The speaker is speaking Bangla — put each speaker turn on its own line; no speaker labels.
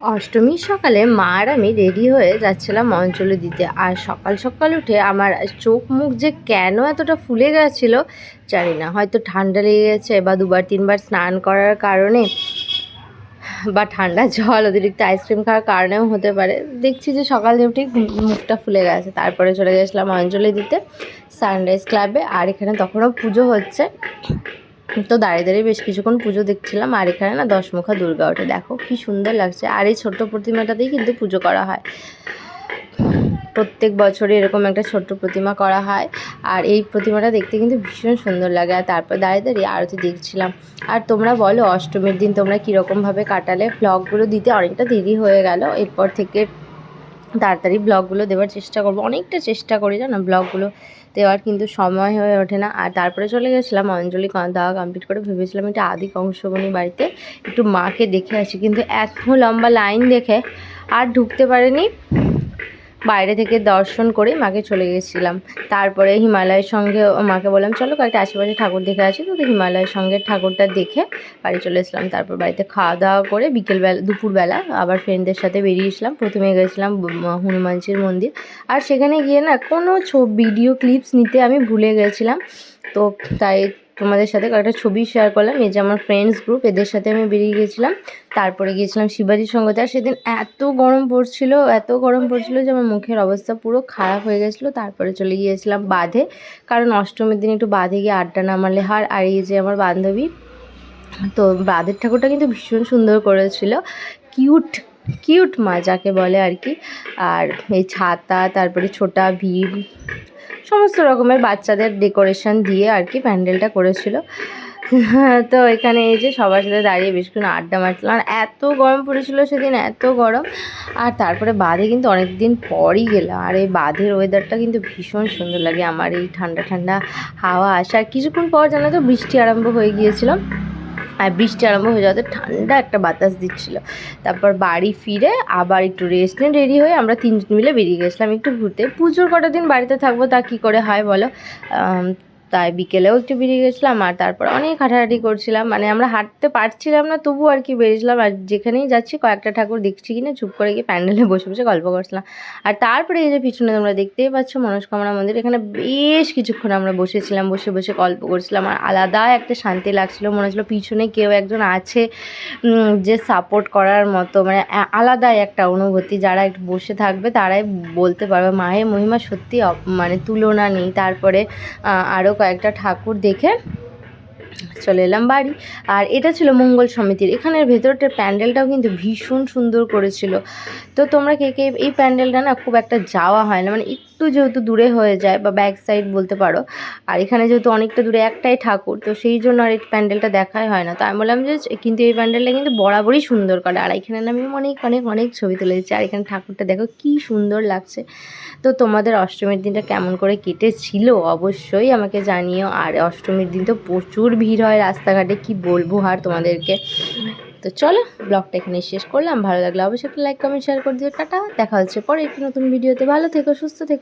অষ্টমীর সকালে মা আর আমি রেডি হয়ে যাচ্ছিলাম অঞ্জলি দিতে। আর সকাল সকাল উঠে আমার চোখ মুখ যে কেন এতটা ফুলে গেছিল জানি না। হয়তো ঠান্ডা লেগে গেছে বা দুবার তিনবার স্নান করার কারণে বা ঠান্ডা জল, অতিরিক্ত আইসক্রিম খাওয়ার কারণেও হতে পারে। দেখছি যে সকালে উঠেই মুখটা ফুলে গেছে। তারপরে চলে গেছিলাম অঞ্জলি দিতে সানরাইজ ক্লাবে আর এখানে তখনও পুজো হচ্ছে। তো দাঁড়িয়ে দাঁড়িয়ে বেশ কিছুক্ষণ পুজো দেখছিলাম, আর এখানে না দশমুখা দুর্গা ওঠে। দেখো কি সুন্দর লাগছে। আর এই ছোট্ট প্রতিমাটাতেই কিন্তু পুজো করা হয়। প্রত্যেক বছরে এরকম একটা ছোট্ট প্রতিমা করা হয়। আর এই প্রতিমাটা দেখতে কিন্তু ভীষণ সুন্দর লাগে। আর তারপর দাঁড়িয়ে দাঁড়িয়ে আরতি দেখছিলাম। আর তোমরা বলো, অষ্টমীর দিন তোমরা কীরকমভাবে কাটালে? ব্লগগুলো দিতে অনেকটা দেরি হয়ে গেল। এরপর থেকে তাড়াতাড়ি ব্লগগুলো দেওয়ার চেষ্টা করব। অনেকটা চেষ্টা করি জানো, ব্লগগুলো দেওয়ার কিন্তু সময় হয়ে ওঠে না। আর তারপরে চলে গেছিলাম অঞ্জলি দেওয়া কমপ্লিট করে ভেবেছিলাম এটা আদি কংসবনী বাড়িতে একটু মাকে দেখে আসি। কিন্তু এত লম্বা লাইন দেখে আর ঢুকতে পারেনি। বাইরে থেকে দর্শন করে মাকে চলে গেছিলাম। তারপরে হিমালয়ের সঙ্গে মাকে বললাম, চলো কয়েকটা আশেপাশে ঠাকুর দেখে আসি। তো হিমালয়ের সঙ্গে ঠাকুরটা দেখে বাড়ি চলে এসলাম তারপর বাড়িতে খাওয়া দাওয়া করে বিকেলবেলা, দুপুরবেলা আবার ফ্রেন্ডদের সাথে বেরিয়েছিলাম প্রথমে গেছিলাম হনুমানজির মন্দির। আর সেখানে গিয়ে না কোনো ভিডিও ক্লিপস নিতে আমি ভুলে গেছিলাম। তো তাই তোমাদের সাথে কয়েকটা ছবি শেয়ার করলাম। এই যে আমার ফ্রেন্ডস গ্রুপ এদের সাথে আমি বেরিয়ে গেছিলাম তারপরে গিয়েছিলাম শিবাজির সঙ্গতে। আর সেদিন এত গরম পড়ছিল, এত গরম পড়ছিল যে আমার মুখের অবস্থা পুরো খারাপ হয়ে গেছিল। তারপরে চলে গিয়েছিলাম বাঁধে। কারণ অষ্টমীর দিন একটু বাঁধে গিয়ে আড্ডা নামালে হার আর এই যে আমার বান্ধবী, তো বাঁধের ঠাকুরটা কিন্তু ভীষণ সুন্দর করেছিল। কিউট কিউট মা যাকে বলে আর কি। আর এই ছাতা, তারপরে ছোটা ভিড় সমস্ত রকমের বাচ্চাদের ডেকোরেশন দিয়ে আর কি প্যান্ডেলটা করেছিল। তো এখানে এই যে সবার সাথে দাঁড়িয়ে বেশিক্ষণ আড্ডা মারছিলাম আর এত গরম পড়েছিল সেদিন, এত গরম। আর তারপরে বাঁধে কিন্তু অনেক দিন পরই গেলাম। আর এই বাঁধের ওয়েদারটা কিন্তু ভীষণ সুন্দর লাগে। আমার এই ঠান্ডা ঠান্ডা হাওয়া আসা। আর কিছুক্ষণ পর জানা তো বৃষ্টি আরম্ভ হয়ে গিয়েছিল। আর বৃষ্টি আরম্ভ হয়ে যাওয়াতে ঠান্ডা একটা বাতাস দিচ্ছিল। তারপর বাড়ি ফিরে আবার একটু রেস্ট নিয়ে রেডি হয়ে আমরা তিনজন মিলে বেরিয়ে গেছিলাম একটু ঘুরতে। পুজোর কটা দিন বাড়িতে থাকব তা কি করে হয় বলো? তাই বিকেলেও একটু বেরিয়ে গেছিলাম আর তারপর অনেক হাঁটাহাঁটি করছিলাম। মানে আমরা হাঁটতে পারছিলাম না তবু আর কি বেরিয়েছিলাম। আর যেখানেই যাচ্ছি, কয়েকটা ঠাকুর দেখছি কিনা, চুপ করে গিয়ে প্যান্ডেলে বসে বসে গল্প করছিলাম। আর তারপরে এই যে পিছনে তোমরা দেখতেই পাচ্ছ মনস্কামনা মন্দির, এখানে বেশ কিছুক্ষণ আমরা বসেছিলাম, বসে বসে গল্প করছিলাম। আর আলাদা একটা শান্তি লাগছিল, মনে হচ্ছিল পিছনে কেউ একজন আছে যে সাপোর্ট করার মতো। মানে আলাদাই একটা অনুভূতি। যারা একটু বসে থাকবে, তারাই বলতে পারবে, মায়ের মহিমা সত্যি মানে তুলনা নেই। তারপরে আরও কয়েকটা ঠাকুর দেখে চলে এলাম বাড়ি। আর এটা ছিল মঙ্গল সমিতির। এখানের ভেতরটার প্যান্ডেলটাও কিন্তু ভীষণ সুন্দর করেছিল। তো তোমরা কে কে এই প্যান্ডেলটা না খুব একটা যাওয়া হয় না। মানে একটু যেহেতু দূরে হয়ে যায় বা ব্যাক সাইড বলতে পারো। আর এখানে যেহেতু অনেকটা দূরে একটাই ঠাকুর, তো সেই জন্য আর এই প্যান্ডেলটা দেখাই হয় না। তো আমি বললাম যে, কিন্তু এই প্যান্ডেলটা কিন্তু বরাবরই সুন্দর করে। আর এখানে আমি অনেক অনেক অনেক ছবি তুলে দিচ্ছি। আর এখানে ঠাকুরটা দেখো কি সুন্দর লাগছে। তো তোমাদের অষ্টমীর দিনটা কেমন করে কেটেছিল অবশ্যই আমাকে জানিও। আর অষ্টমীর দিন তো প্রচুর ভিড় হয় রাস্তাঘাটে, কি বলব আর তোমাদেরকে? তো চলো, ব্লগটা এখানে শেষ করলাম। ভালো লাগলে অবশ্যই একটা লাইক কমেন্ট শেয়ার করে দিও। টাটা, দেখা হচ্ছে পরে একটি নতুন ভিডিওতে ভালো থেকো, সুস্থ থেকো।